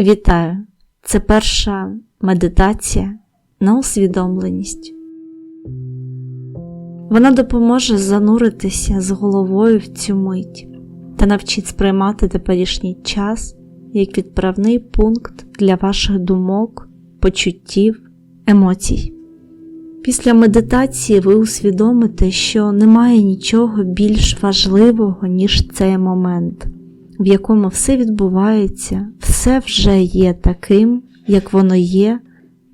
Вітаю! Це перша медитація на усвідомленість. Вона допоможе зануритися з головою в цю мить та навчить сприймати теперішній час як відправний пункт для ваших думок, почуттів, емоцій. Після медитації ви усвідомите, що немає нічого більш важливого, ніж цей момент в якому все відбувається, все вже є таким, як воно є,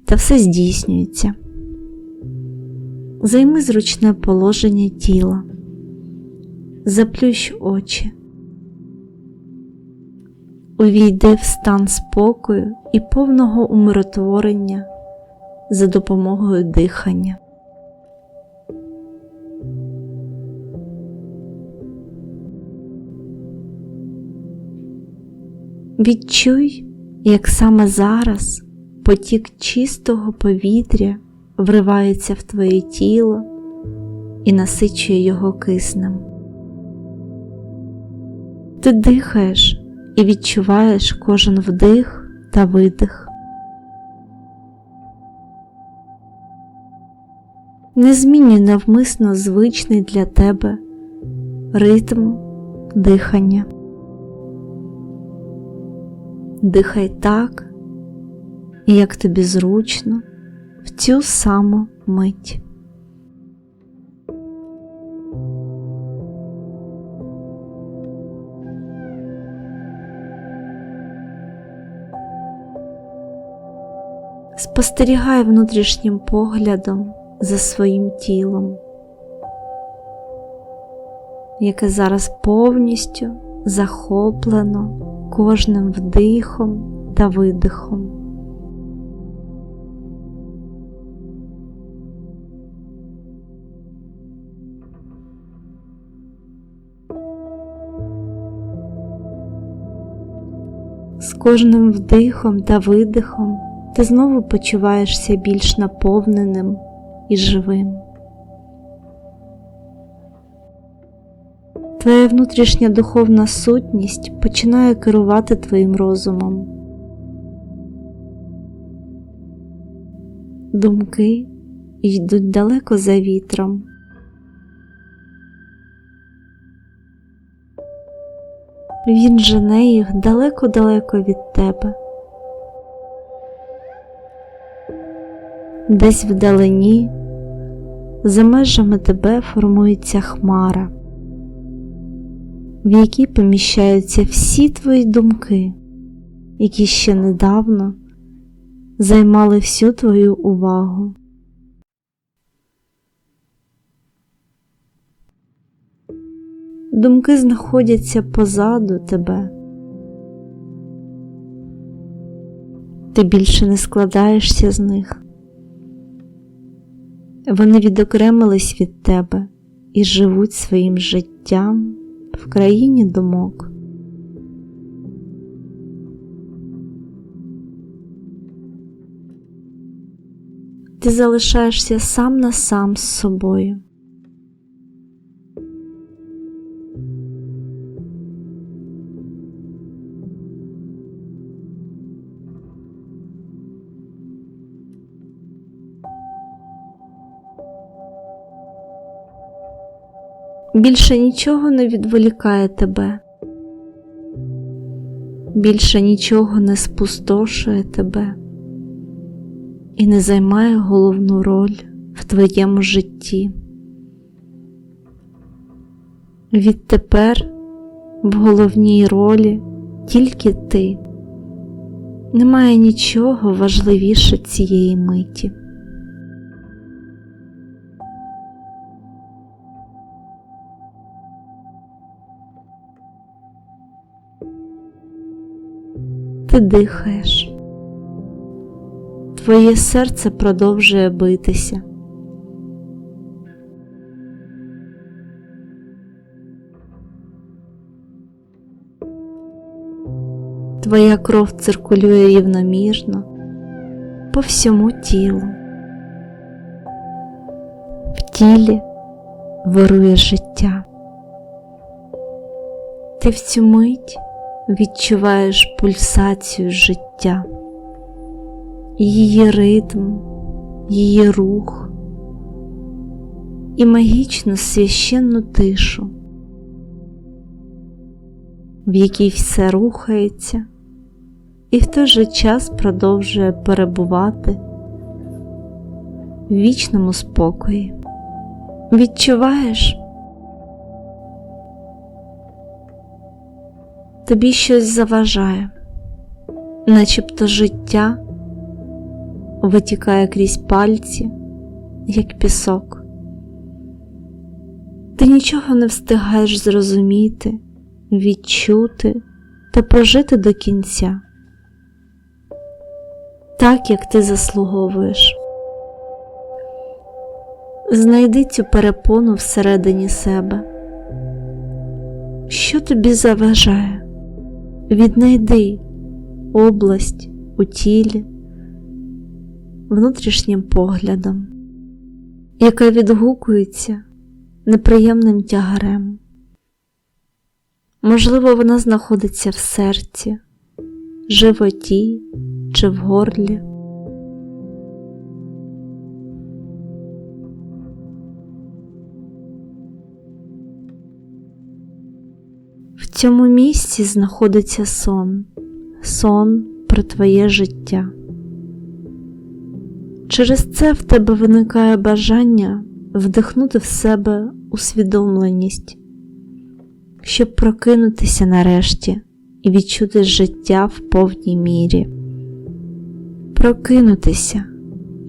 та все здійснюється. Займи зручне положення тіла, заплющ очі, увійди в стан спокою і повного умиротворення за допомогою дихання. Відчуй, як саме зараз потік чистого повітря вривається в твоє тіло і насичує його киснем. Ти дихаєш і відчуваєш кожен вдих та видих. Не змінюй навмисно звичний для тебе ритм дихання. Дихай так, як тобі зручно в цю саму мить. Спостерігай внутрішнім поглядом за своїм тілом, яке зараз повністю захоплено кожним вдихом та видихом. З кожним вдихом та видихом ти знову почуваєшся більш наповненим і живим. Твоя внутрішня духовна сутність починає керувати твоїм розумом. Думки йдуть далеко за вітром. Він жене їх далеко-далеко від тебе. Десь вдалині, за межами тебе формується хмара в якій поміщаються всі твої думки, які ще недавно займали всю твою увагу. Думки знаходяться позаду тебе. Ти більше не складаєшся з них. Вони відокремились від тебе і живуть своїм життям в країні думок. Ти залишаєшся сам на сам з собою. Більше нічого не відволікає тебе, більше нічого не спустошує тебе і не займає головну роль в твоєму житті. Відтепер в головній ролі тільки ти, немає нічого важливіше цієї миті. Ти дихаєш, твоє серце продовжує битися. Твоя кров циркулює рівномірно по всьому тілу. В тілі вирує життя. Ти в цю мить відчуваєш пульсацію життя, її ритм, її рух і магічну священну тишу, в якій все рухається і в той же час продовжує перебувати в вічному спокої. Відчуваєш? Тобі щось заважає, начебто життя витікає крізь пальці, як пісок. Ти нічого не встигаєш зрозуміти, відчути та прожити до кінця, так як ти заслуговуєш. Знайди цю перепону всередині себе. Що тобі заважає? Віднайди область у тілі внутрішнім поглядом, яка відгукується неприємним тягарем. Можливо, вона знаходиться в серці, животі чи в горлі. Цьому місці знаходиться сон, сон про твоє життя. Через це в тебе виникає бажання вдихнути в себе усвідомленість, щоб прокинутися нарешті і відчути життя в повній мірі, прокинутися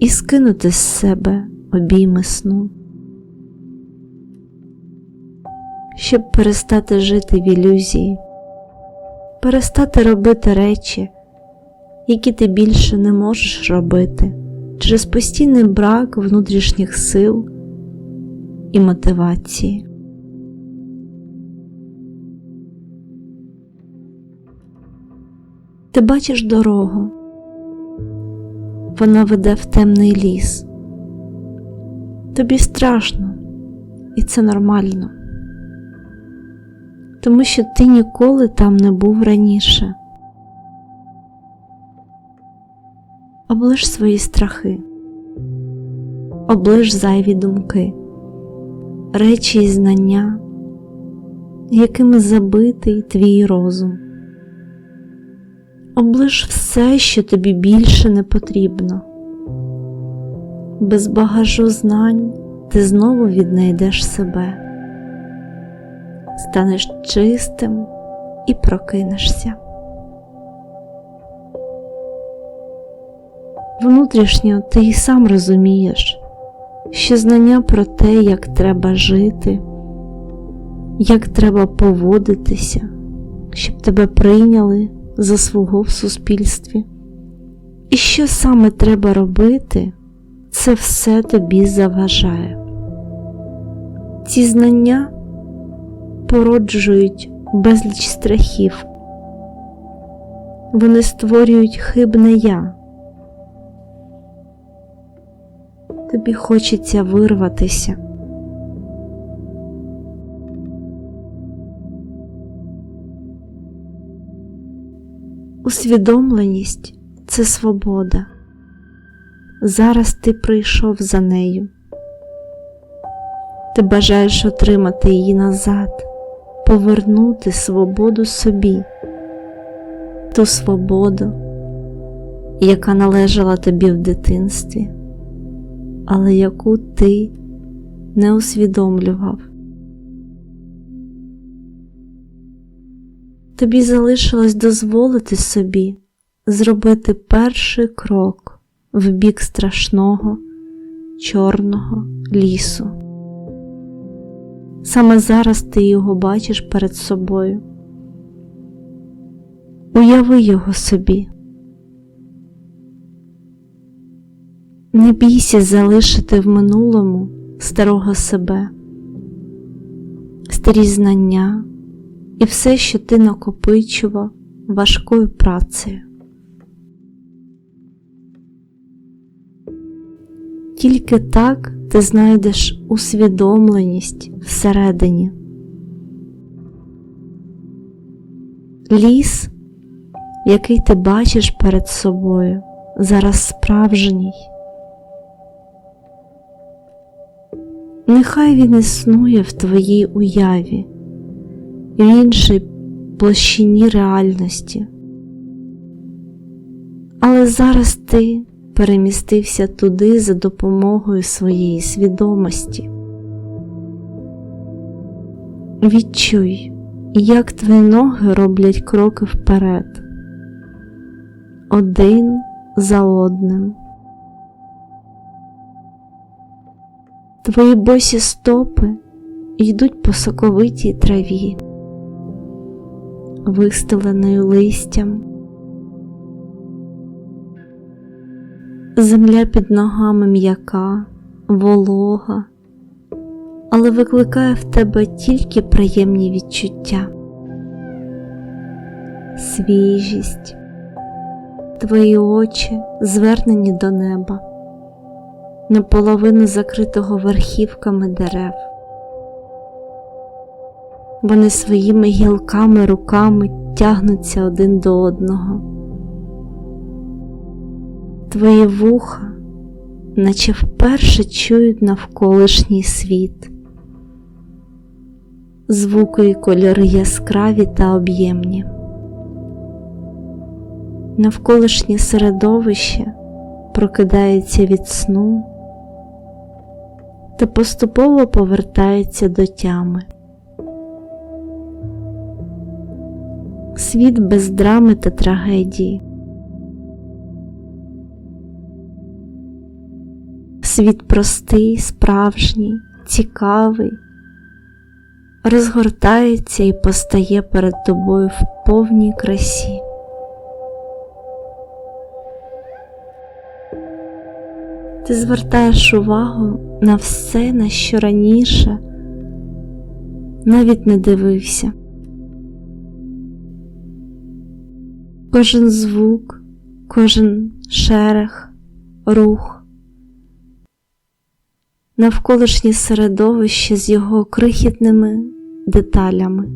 і скинути з себе обійми сну. Щоб перестати жити в ілюзії, перестати робити речі, які ти більше не можеш робити через постійний брак внутрішніх сил і мотивації. Ти бачиш дорогу, вона веде в темний ліс. Тобі страшно, і це нормально тому що ти ніколи там не був раніше. Оближ свої страхи, оближ зайві думки, речі і знання, якими забитий твій розум. Оближ все, що тобі більше не потрібно. Без багажу знань ти знову віднайдеш себе станеш чистим і прокинешся. Внутрішньо ти й сам розумієш, що знання про те, як треба жити, як треба поводитися, щоб тебе прийняли за свого в суспільстві, і що саме треба робити, це все тобі заважає. Ці знання породжують безліч страхів, вони створюють хибне я. Тобі хочеться вирватися. Усвідомленість це свобода. Зараз ти прийшов за нею. Ти бажаєш отримати її назад повернути свободу собі, ту свободу, яка належала тобі в дитинстві, але яку ти не усвідомлював. Тобі залишилось дозволити собі зробити перший крок в бік страшного чорного лісу. Саме зараз ти його бачиш перед собою. Уяви його собі. Не бійся залишити в минулому старого себе, старі знання і все, що ти накопичував важкою працею. Тільки так ти знайдеш усвідомленість всередині. ліс, який ти бачиш перед собою, зараз справжній. Нехай він існує в твоїй уяві, в іншій площині реальності. Але зараз ти перемістився туди за допомогою своєї свідомості. Відчуй, як твої ноги роблять кроки вперед, один за одним. Твої босі стопи йдуть по соковитій траві, вистеленою листям. Земля під ногами м'яка, волога, але викликає в тебе тільки приємні відчуття, свіжість, твої очі звернені до неба, наполовину закритого верхівками дерев. Вони своїми гілками руками тягнуться один до одного. Твої вуха, наче вперше чують навколишній світ, звуки і кольори яскраві та об'ємні. Навколишнє середовище прокидається від сну та поступово повертається до тями. Світ без драми та трагедії. Світ простий, справжній, цікавий, розгортається і постає перед тобою в повній красі. Ти звертаєш увагу на все, на що раніше навіть не дивився. Кожен звук, кожен шерех, рух навколишнє середовище з його крихітними деталями.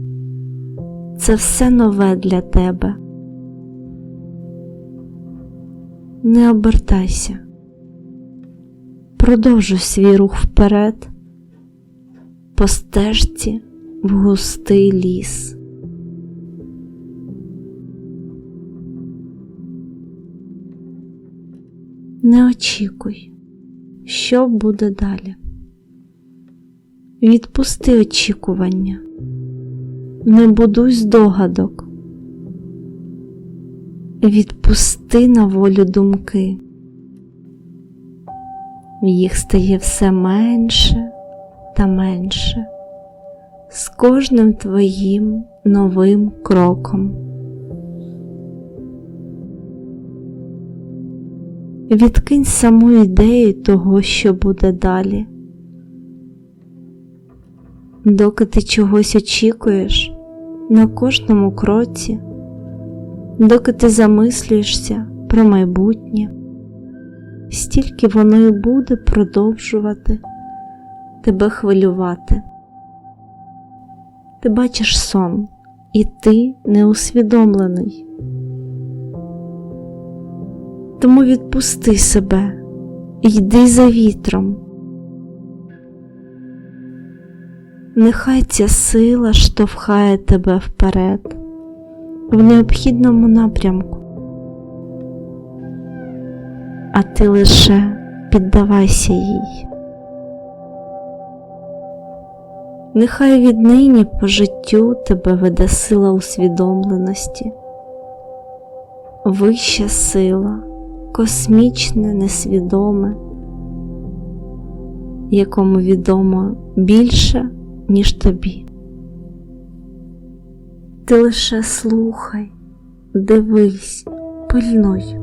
Це все нове для тебе. Не обертайся, продовжуй свій рух вперед, по стежці в густий ліс. Не очікуй що буде далі. Відпусти очікування, не будуй здогадок, відпусти на волю думки, їх стає все менше та менше з кожним твоїм новим кроком. Відкинь саму ідею того, що буде далі. Доки ти чогось очікуєш на кожному кроці, доки ти замислюєшся про майбутнє, стільки воно і буде продовжувати тебе хвилювати. Ти бачиш сон, і ти не усвідомлений. Тому відпусти себе, йди за вітром. Нехай ця сила штовхає тебе вперед, в необхідному напрямку, а ти лише піддавайся їй. Нехай віднині по життю тебе веде сила усвідомленості, вища сила космічне, несвідоме, якому відомо більше, ніж тобі. Ти лише слухай, дивись, пильнуй.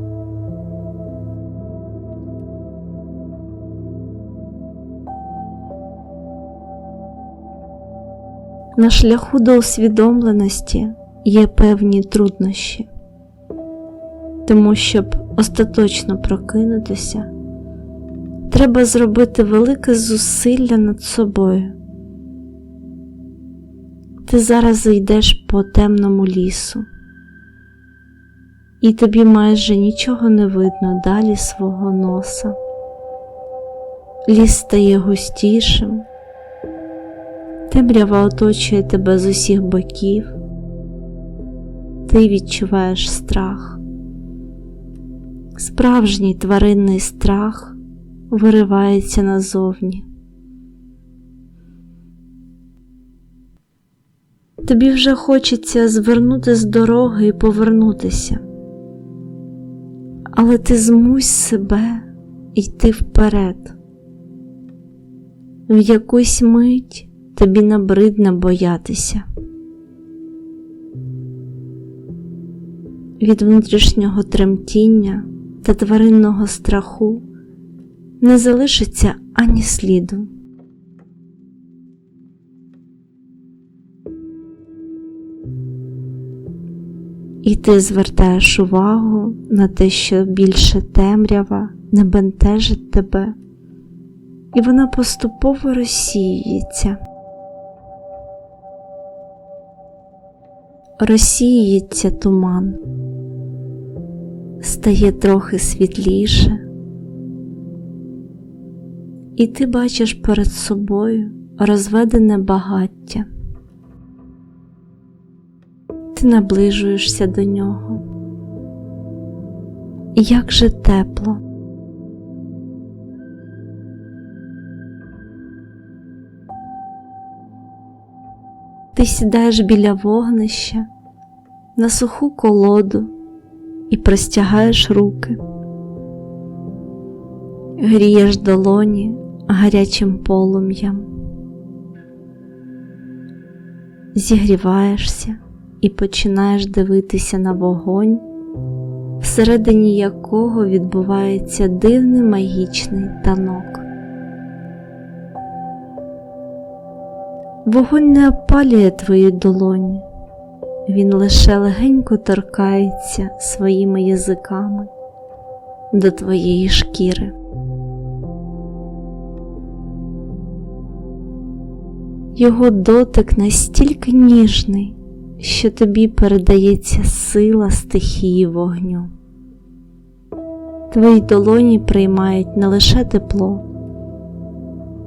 На шляху до усвідомленості є певні труднощі тому щоб остаточно прокинутися, треба зробити велике зусилля над собою. Ти зараз зайдеш по темному лісу, і тобі майже нічого не видно далі свого носа. Ліс стає густішим, темрява оточує тебе з усіх боків, ти відчуваєш страх. Справжній тваринний страх виривається назовні. Тобі вже хочеться звернути з дороги і повернутися, але ти змусь себе йти вперед. В якусь мить тобі набридне боятися. Від внутрішнього тремтіння та тваринного страху не залишиться ані сліду. І ти звертаєш увагу на те, що більше темрява не бентежить тебе, і вона поступово розсіюється. Розсіюється туман, стає трохи світліше, і ти бачиш перед собою розведене багаття ти наближуєшся до нього. Як же тепло. Ти сідаєш біля вогнища на суху колоду і простягаєш руки, грієш долоні гарячим полум'ям, зігріваєшся і починаєш дивитися на вогонь, всередині якого відбувається дивний магічний танок. Вогонь не опалює твої долоні, він лише легенько торкається своїми язиками до твоєї шкіри. Його дотик настільки ніжний, що тобі передається сила стихії вогню. Твої долоні приймають не лише тепло,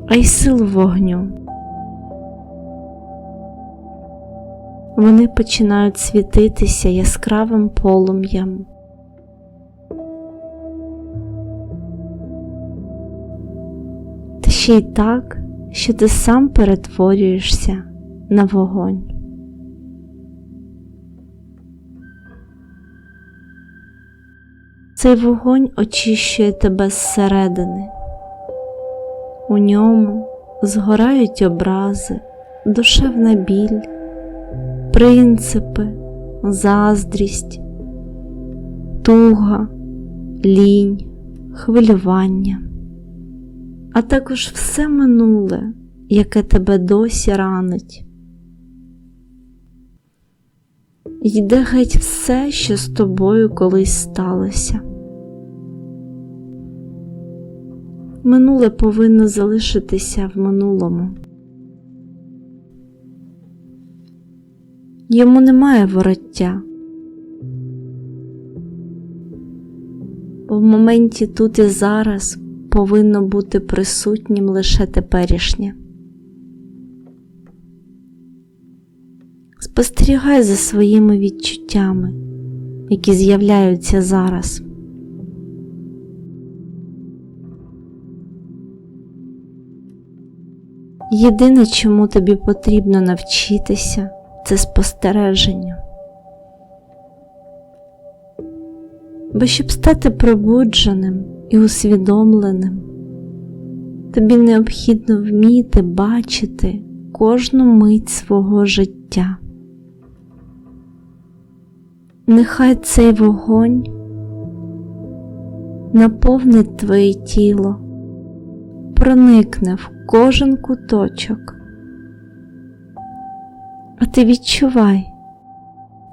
а й силу вогню. Вони починають світитися яскравим полум'ям. Та ще й так, що ти сам перетворюєшся на вогонь. Цей вогонь очищує тебе зсередини, у ньому згорають образи, душевна біль, принципи, заздрість, туга, лінь, хвилювання, а також все минуле, яке тебе досі ранить. Йде геть все, що з тобою колись сталося. Минуле повинно залишитися в минулому. Йому немає вороття. В моменті тут і зараз повинно бути присутнім лише теперішнє. Спостерігай за своїми відчуттями, які з'являються зараз. Єдине, чому тобі потрібно навчитися, це спостереження. Бо щоб стати пробудженим і усвідомленим, тобі необхідно вміти бачити кожну мить свого життя. Нехай цей вогонь наповнить твоє тіло, проникне в кожен куточок. А ти відчувай,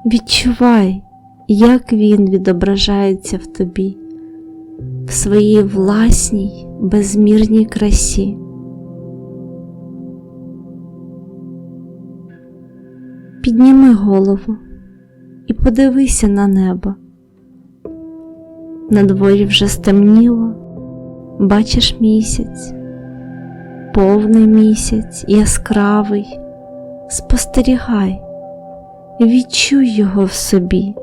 відчувай, як він відображається в тобі, в своїй власній безмірній красі. Підніми голову і подивися на небо, На дворі вже стемніло, бачиш місяць, повний місяць, яскравий. Спостерігай, відчуй його в собі,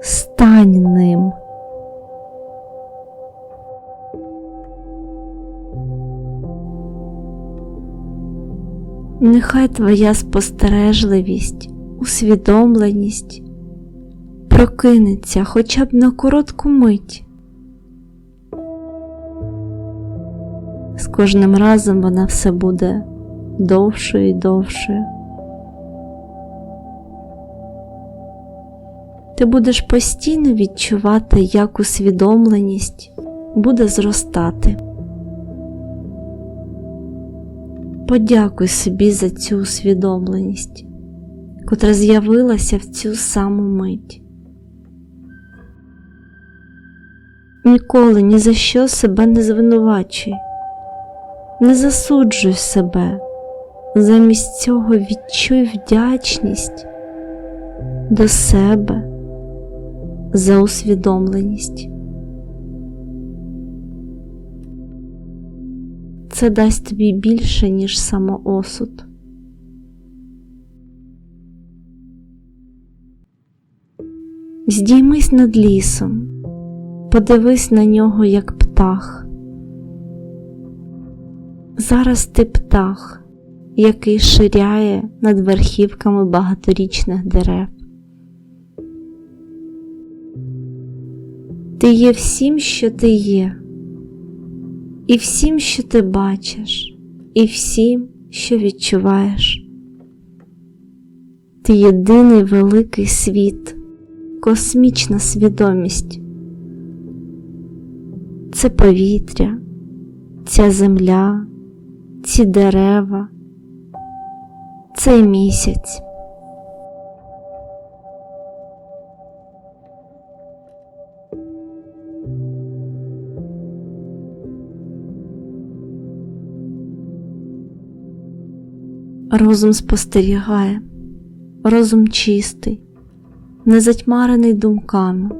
стань ним. Нехай твоя спостережливість, усвідомленість прокинеться хоча б на коротку мить. З кожним разом вона все буде довшою і довшою. Ти будеш постійно відчувати, як усвідомленість буде зростати. Подякуй собі за цю усвідомленість, котра з'явилася в цю саму мить. Ніколи ні за що себе не звинувачуй, не засуджуй себе, замість цього відчуй вдячність до себе за усвідомленість. Це дасть тобі більше, ніж самоосуд. Здіймись над лісом, подивись на нього, як птах. Зараз ти птах, який ширяє над верхівками багаторічних дерев. Ти є всім, що ти є, і всім, що ти бачиш, і всім, що відчуваєш. Ти єдиний великий світ, космічна свідомість. Це повітря, ця земля, ці дерева, цей місяць. Розум спостерігає, розум чистий, не затьмарений думками.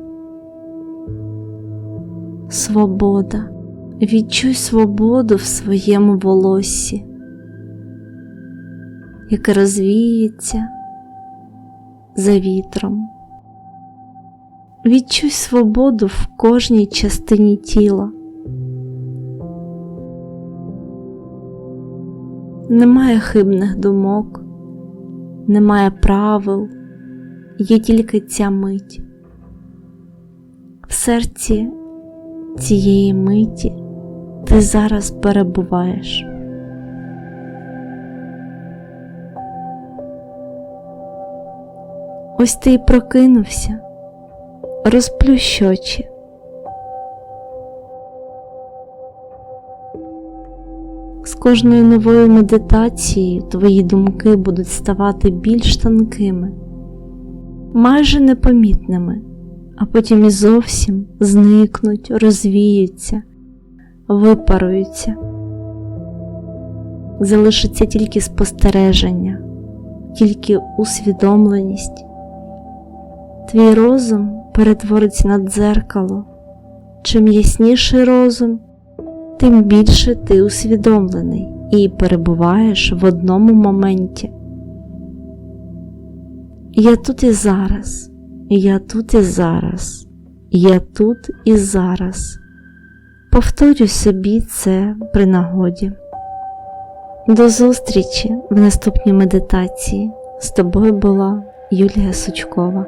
Свобода, відчуй свободу в своєму волоссі, яке розвіється за вітром. Відчуй свободу в кожній частині тіла. Немає хибних думок, немає правил, є тільки ця мить. В серці цієї миті ти зараз перебуваєш. Ось ти й прокинувся, розплющ очі. З кожною новою медитацією твої думки будуть ставати більш тонкими, майже непомітними, а потім і зовсім зникнуть, розвіються, випаруються. Залишиться тільки спостереження, тільки усвідомленість. Твій розум перетвориться на дзеркало. Чим ясніший розум, тим більше ти усвідомлений і перебуваєш в одному моменті. Я тут і зараз, я тут і зараз, я тут і зараз. Повторюй собі це при нагоді. До зустрічі в наступній медитації. З тобою була Юлія Сучкова.